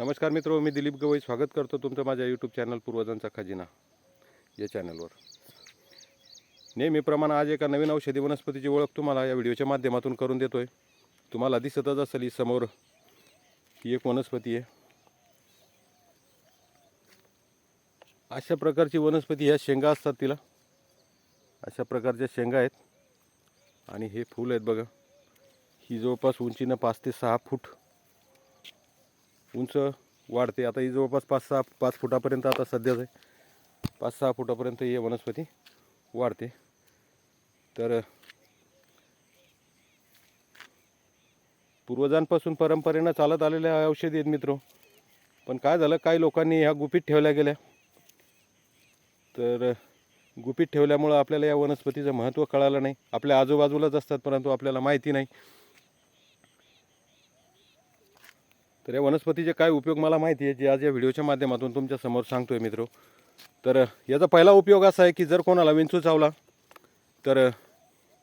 नमस्कार मित्र मी दिलीप गवई स्वागत करतो तुमचं माझ्या यूट्यूब चॅनल पूर्वजांचा खजिना या चॅनलवर नेहमीप्रमाणे आज एका नवीन औषधी वनस्पतीची ओळख तुम्हाला या व्हिडिओच्या माध्यमातून करून देतोय. तुम्हाला दिसतच असेल ही समोर ही एक वनस्पती आहे. अशा प्रकारची वनस्पती ह्या शेंगा असतात तिला. अशा प्रकारच्या शेंगा आहेत. आणि हे फूल आहेत बघा. ही जवळपास उंचीनं पाच ते सहा फूट उंच वाढते. आता ही जवळपास पाच सहा पाच फुटापर्यंत आता सध्याच आहे. पाच सहा फुटापर्यंत ही वनस्पती वाढते. तर पूर्वजांपासून परंपरेनं चालत आलेल्या औषधी आहेत मित्र. पण काय झालं? काही लोकांनी ह्या गुपित ठेवल्या गेल्या. तर गुपित ठेवल्यामुळं आपल्याला या वनस्पतीचं महत्त्व कळालं नाही. आपल्या आजूबाजूलाच असतात परंतु आपल्याला माहिती नाही. तर या वनस्पतीचे काय उपयोग मला माहिती आहे जे आज या व्हिडिओच्या माध्यमातून तुमच्यासमोर सांगतोय मित्र. तर याचा पहिला उपयोग असा आहे की जर कोणाला विंचू चावला तर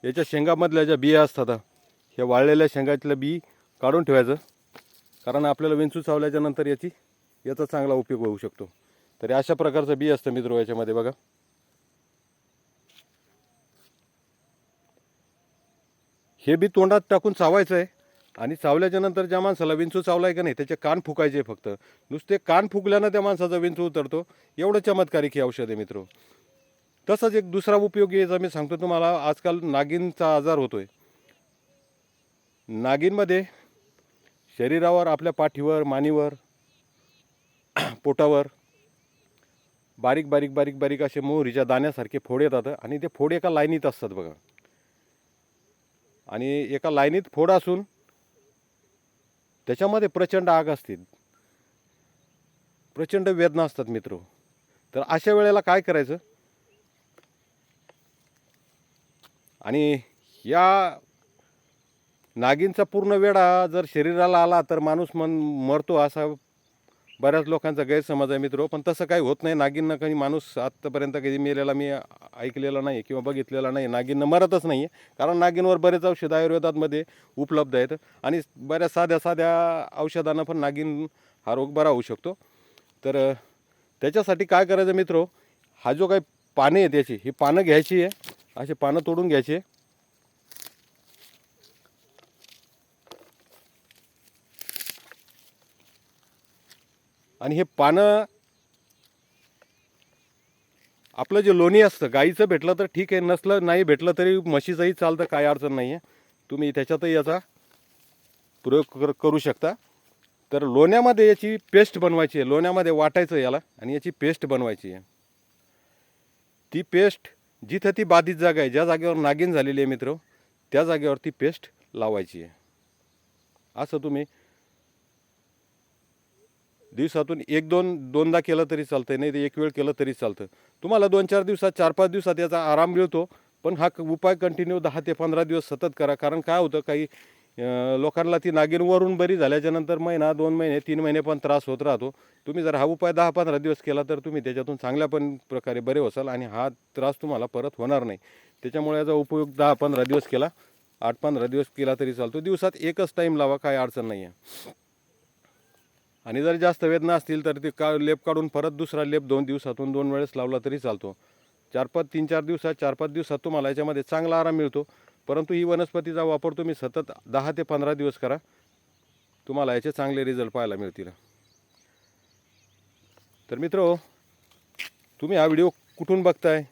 याच्या शेंगामधल्या ज्या बिया असतात ह्या वाळलेल्या शेंगातलं बी काढून ठेवायचं. कारण आपल्याला विंचू चावल्याच्या नंतर याची याचा चांगला उपयोग होऊ शकतो. तर अशा प्रकारचं बी असतं मित्र याच्यामध्ये बघा. हे बी तोंडात टाकून चावायचं आहे आणि चावल्याच्या नंतर ज्या माणसाला विंचू चावलाय का नाही त्याचे कान फुकायचे फक्त. नुसते कान फुकल्यानं त्या माणसाचा विंचू उतरतो. एवढं चमत्कारिक हे औषध आहे मित्र. तसंच एक दुसरा उपयोग याचा मी सांगतो तुम्हाला. आजकाल नागिनचा आजार होतोय. नागिनमध्ये शरीरावर आपल्या पाठीवर मानेवर पोटावर बारीक बारीक बारीक बारीक असे मोहरीच्या दाण्यासारखे फोड येतात आणि ते फोड एका लाईनीत असतात बघा. आणि एका लाईनीत फोड असून त्याच्यामध्ये प्रचंड आग असते प्रचंड वेदना असतात मित्र. तर अशा वेळेला काय करायचं? आणि या नागिनचा पूर्ण वेळा जर शरीराला आला तर माणूस मन मरतो असा बऱ्याच लोकांचा गैरसमज आहे मित्र पण तसं काही होत नाही. नागिननं काही माणूस आत्तापर्यंत कधी मेलेला मी ऐकलेला नाही किंवा बघितलेला नाही नागिननं मरतच नाही आहे कारण नागिनवर बरेच औषध आयुर्वेदामध्ये उपलब्ध आहेत आणि बऱ्याच साध्या साध्या औषधांना पण नागिन हा रोग बरा होऊ शकतो. तर त्याच्यासाठी काय करायचं मित्र? हा जो काही पाने आहे त्याची ही पानं घ्यायची आहे. असे पानं तोडून घ्यायची आहे. आणि हे पानं आपलं जे लोणी असतं गाईचं भेटलं तर ठीक आहे नसलं नाही भेटलं तरी म्हशीचंही चालतं काय अडचण नाही आहे तुम्ही त्याच्यातही याचा प्रयोग कर करू शकता. तर लोण्यामध्ये याची पेस्ट बनवायची आहे लोण्यामध्ये वाटायचं याला आणि याची पेस्ट बनवायची आहे. ती पेस्ट जिथं ती बाधित जागा आहे ज्या जागेवर नागिन झालेली आहे मित्र त्या जागेवर ती पेस्ट लावायची आहे. असं तुम्ही दिवसातून एक दोन दोनदा केलं तरी चालतं नाही तर एक वेळ केलं तरी चालतं तुम्हाला दोन चार दिवसात चार पाच दिवसात याचा आराम मिळतो पण हा क- उपाय कंटिन्यू दहा ते पंधरा दिवस सतत करा कारण काय होतं काही लोकांना ती नागिनवरून बरी झाल्याच्यानंतर महिना दोन महिने तीन महिने पण त्रास होत राहतो. तुम्ही जर हा उपाय दहा पंधरा दिवस केला तर तुम्ही त्याच्यातून चांगल्या पण प्रकारे बरे होसाल आणि हा त्रास तुम्हाला परत होणार नाही. त्याच्यामुळे याचा उपयोग दहा पंधरा दिवस केला आठ पंधरा दिवस केला तरी चालतो. दिवसात एकच टाईम लावा काय अडचण नाही आहे आणि जर जास्त वेदना असतील तर ते का लेप काढून परत दुसरा लेप दोन दिवसातून दोन वेळेस लावला तरी चालतो. चार पाच तीन चार दिवसात चार पाच दिवसात तुम्हाला याच्यामध्ये चांगला आराम मिळतो. परंतु ही वनस्पतीचा वापर तुम्ही सतत दहा ते पंधरा दिवस करा. तुम्हाला याचे चांगले रिझल्ट पाहायला मिळतील. तर मित्र तुम्ही हा व्हिडिओ कुठून बघताय?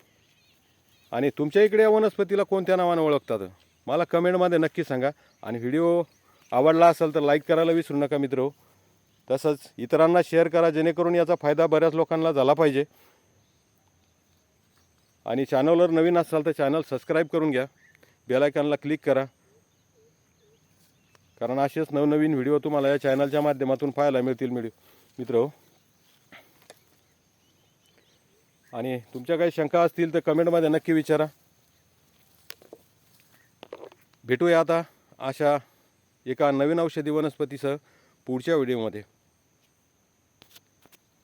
आणि तुमच्या इकडे या वनस्पतीला कोणत्या नावानं ओळखतात? मला कमेंटमध्ये नक्की सांगा. आणि व्हिडिओ आवडला असेल तर लाईक करायला विसरू नका मित्र. तसंच इतरांना शेअर करा जेणेकरून याचा फायदा बऱ्याच लोकांना झाला पाहिजे. आणि चॅनलवर नवीन असाल तर चॅनल सबस्क्राईब करून घ्या. बेलायकनला क्लिक करा. कारण असेच नवनवीन व्हिडिओ तुम्हाला या चॅनलच्या माध्यमातून पाहायला मिळतील मिळ मित्र हो. आणि तुमच्या काही शंका असतील तर कमेंटमध्ये नक्की विचारा. भेटूया आता अशा एका नवीन औषधी वनस्पतीसह पुढच्या व्हिडिओमध्ये